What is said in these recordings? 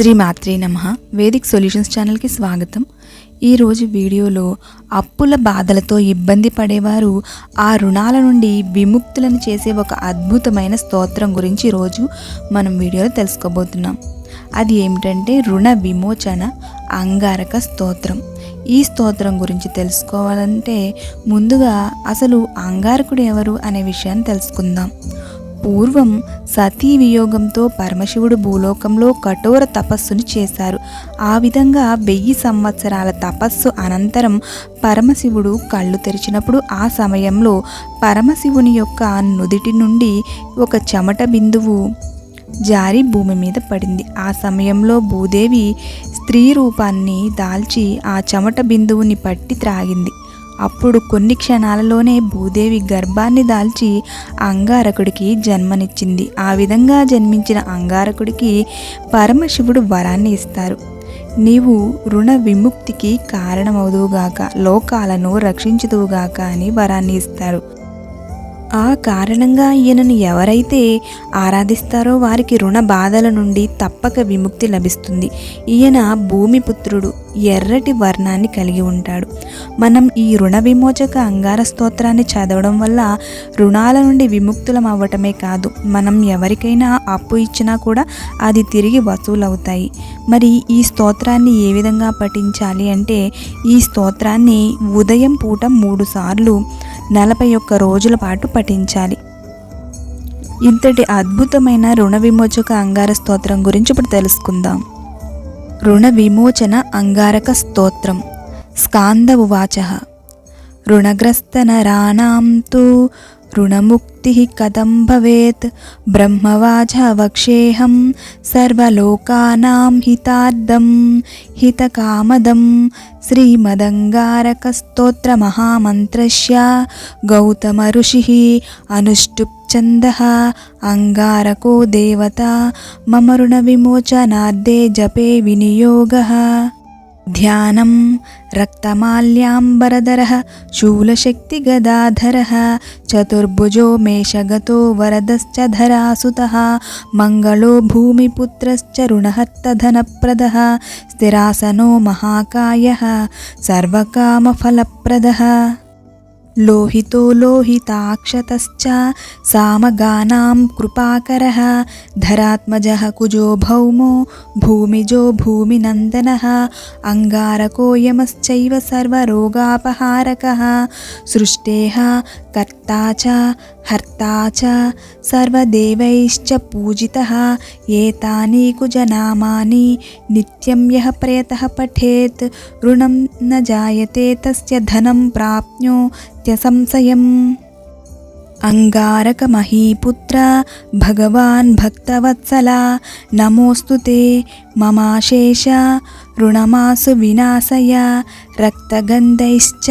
శ్రీ మాత్రే నమ. Vedic solutions ఛానల్కి స్వాగతం. ఈరోజు వీడియోలో అప్పుల బాధలతో ఇబ్బంది పడేవారు ఆ రుణాల నుండి విముక్తులను చేసే ఒక అద్భుతమైన స్తోత్రం గురించి ఈరోజు మనం వీడియోలో తెలుసుకోబోతున్నాం. అది ఏమిటంటే రుణ విమోచన అంగారక స్తోత్రం. ఈ స్తోత్రం గురించి తెలుసుకోవాలంటే ముందుగా అసలు అంగారకుడు ఎవరు అనే విషయాన్ని తెలుసుకుందాం. పూర్వం సతీ వియోగంతో పరమశివుడు భూలోకంలో కఠోర తపస్సును చేశారు. ఆ విధంగా వెయ్యి సంవత్సరాల తపస్సు అనంతరం పరమశివుడు కళ్ళు తెరిచినప్పుడు ఆ సమయంలో పరమశివుని యొక్క నుదిటి నుండి ఒక చెమట బిందువు జారి భూమి మీద పడింది. ఆ సమయంలో భూదేవి స్త్రీ రూపాన్ని దాల్చి ఆ చెమట బిందువుని పట్టి త్రాగింది. అప్పుడు కొన్ని క్షణాలలోనే భూదేవి గర్భాన్ని దాల్చి అంగారకుడికి జన్మనిచ్చింది. ఆ విధంగా జన్మించిన అంగారకుడికి పరమశివుడు వరాన్ని ఇస్తారు. నీవు రుణ విముక్తికి కారణమవుదువుగాక లోకాలను రక్షించుదువుగాక అని వరాన్ని ఇస్తారు. ఆ కారణంగా ఈయనను ఎవరైతే ఆరాధిస్తారో వారికి రుణ బాధల నుండి తప్పక విముక్తి లభిస్తుంది. ఈయన భూమిపుత్రుడు ఎర్రటి వర్ణాన్ని కలిగి ఉంటాడు. మనం ఈ రుణ విమోచక అంగార స్తోత్రాన్ని చదవడం వల్ల రుణాల నుండి విముక్తులం అవ్వటమే కాదు మనం ఎవరికైనా అప్పు ఇచ్చినా కూడా అది తిరిగి వసూలవుతాయి. మరి ఈ స్తోత్రాన్ని ఏ విధంగా పఠించాలి అంటే ఈ స్తోత్రాన్ని ఉదయం పూట మూడు సార్లు నలభై ఒక్క రోజుల పాటు పఠించాలి. ఇంతటి అద్భుతమైన రుణ విమోచక అంగార స్తోత్రం గురించి ఇప్పుడు తెలుసుకుందాం. రుణ విమోచన అంగారక స్తోత్రం. స్కాంద ఉవాచ. రుణగ్రస్తనరాణాం తు రుణముక్తి కథం భవేత్ బ్రహ్మవాచ వక్షేహం సర్వలోకానాం హితార్థం హితకామదం శ్రీమదంగారకస్తోత్రమహామంత్రస్య గౌతమ ఋషి అనుష్టుప్ఛంద అంగారకో దేవత మమ రుణ విమోచనార్థే జపే వినియోగ ధ్యానం రక్తమాల్యాంబరధర శూలశక్తిగదాధర చతుర్భుజో మేషగతో వరదశ్చ ధరాసుత మంగళో భూమిపుత్రశ్చ రుణహత్తధనప్రద స్థిరాసనో మహాకాయ సర్వకామఫలప్రద. లోహితో లోహితాక్షతశ్చ సామగానాం కృపాకర ధరాత్మజ కుజో భౌమో భూమిజో భూమినందన అంగారకోయమశ్చైవ సర్వరోగాపహారక సృష్టేహ కర్తా చ హర్తా చ సర్వదేవైశ్చ పూజిత ఏతాని కుజనామాని నిత్యం యః ప్రయత పఠేత్ రుణం న జాయతే తస్య ధనం ప్రాప్నో నిత్యసంశయం అంగారక మహీపుత్ర భగవాన్ భక్తవత్సల నమోస్తు తే మమాశేష రుణమాసు వినాశయ రక్తగంధైశ్చ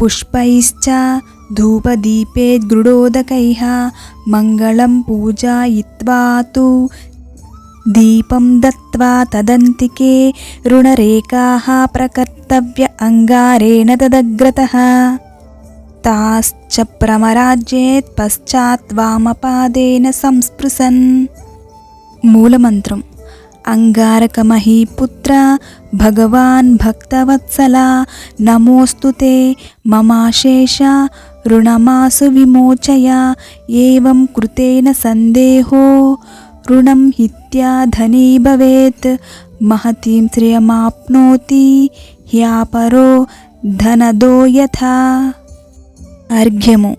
పుష్పైశ్చ ధూపదీపే దృఢోదకై మంగళం పూజాయిత్వా తు దీపం దత్వా తదంతికే రుణరేఖా ప్రకర్తవ్య అంగారేణ తదగ్రత. ताश्च प्रमराज्येत् पश्चात् वामपादेन संस्पृशन् मूलमन्त्रम् अङ्गारकमहीपुत्र भगवान् भक्तवत्सला नमोऽस्तु ते ममाशेष ऋणमासु विमोचय एवं कृतेन सन्देहो ऋणं हित्या धनी भवेत् महतीं श्रियमाप्नोति అర్ఘ్యము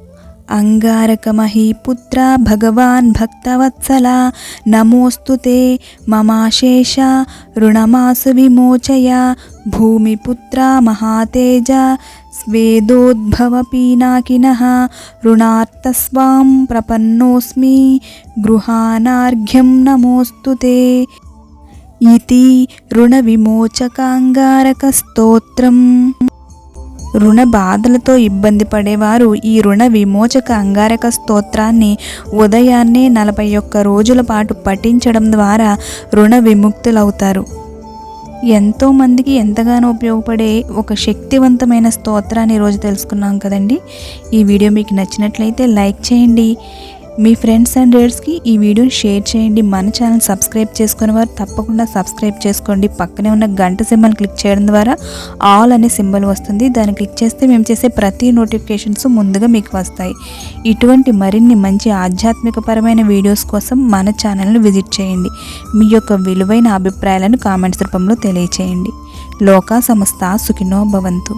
అంగారకమహీపుత్ర భగవాన్ భక్తవత్సల నమోస్తు తే మమాశేష రుణమాసు విమోచయ భూమిపుత్ర మహాతేజ స్వేదోద్భవ పీనాకిన రుణార్థస్వాం ప్రపన్నోస్మి గృహానార్ఘ్యం నమోస్తు తే. ఇది రుణ విమోచకాంగారక స్తోత్రం రుణ బాధలతో ఇబ్బంది పడేవారు. ఈ రుణ విమోచక అంగారక స్తోత్రాన్ని ఉదయాన్నే నలభై ఒక్క రోజుల పాటు పఠించడం ద్వారా రుణ విముక్తులవుతారు. ఎంతోమందికి ఎంతగానో ఉపయోగపడే ఒక శక్తివంతమైన స్తోత్రాన్ని ఈరోజు తెలుసుకున్నాం కదండి. ఈ వీడియో మీకు నచ్చినట్లయితే లైక్ చేయండి. మీ ఫ్రెండ్స్ అండ్ రేడ్స్కి ఈ వీడియోని షేర్ చేయండి. మన ఛానల్ సబ్స్క్రైబ్ చేసుకునే వారు తప్పకుండా సబ్స్క్రైబ్ చేసుకోండి. పక్కనే ఉన్న గంట సింబల్ క్లిక్ చేయడం ద్వారా ఆల్ అనే సింబల్ వస్తుంది. దాన్ని క్లిక్ చేస్తే మేము చేసే ప్రతి నోటిఫికేషన్స్ ముందుగా మీకు వస్తాయి. ఇటువంటి మరిన్ని మంచి ఆధ్యాత్మికపరమైన వీడియోస్ కోసం మన ఛానల్ను విజిట్ చేయండి. మీ యొక్క విలువైన అభిప్రాయాలను కామెంట్స్ రూపంలో తెలియచేయండి. లోకా సంస్థ సుఖినో భవంతు.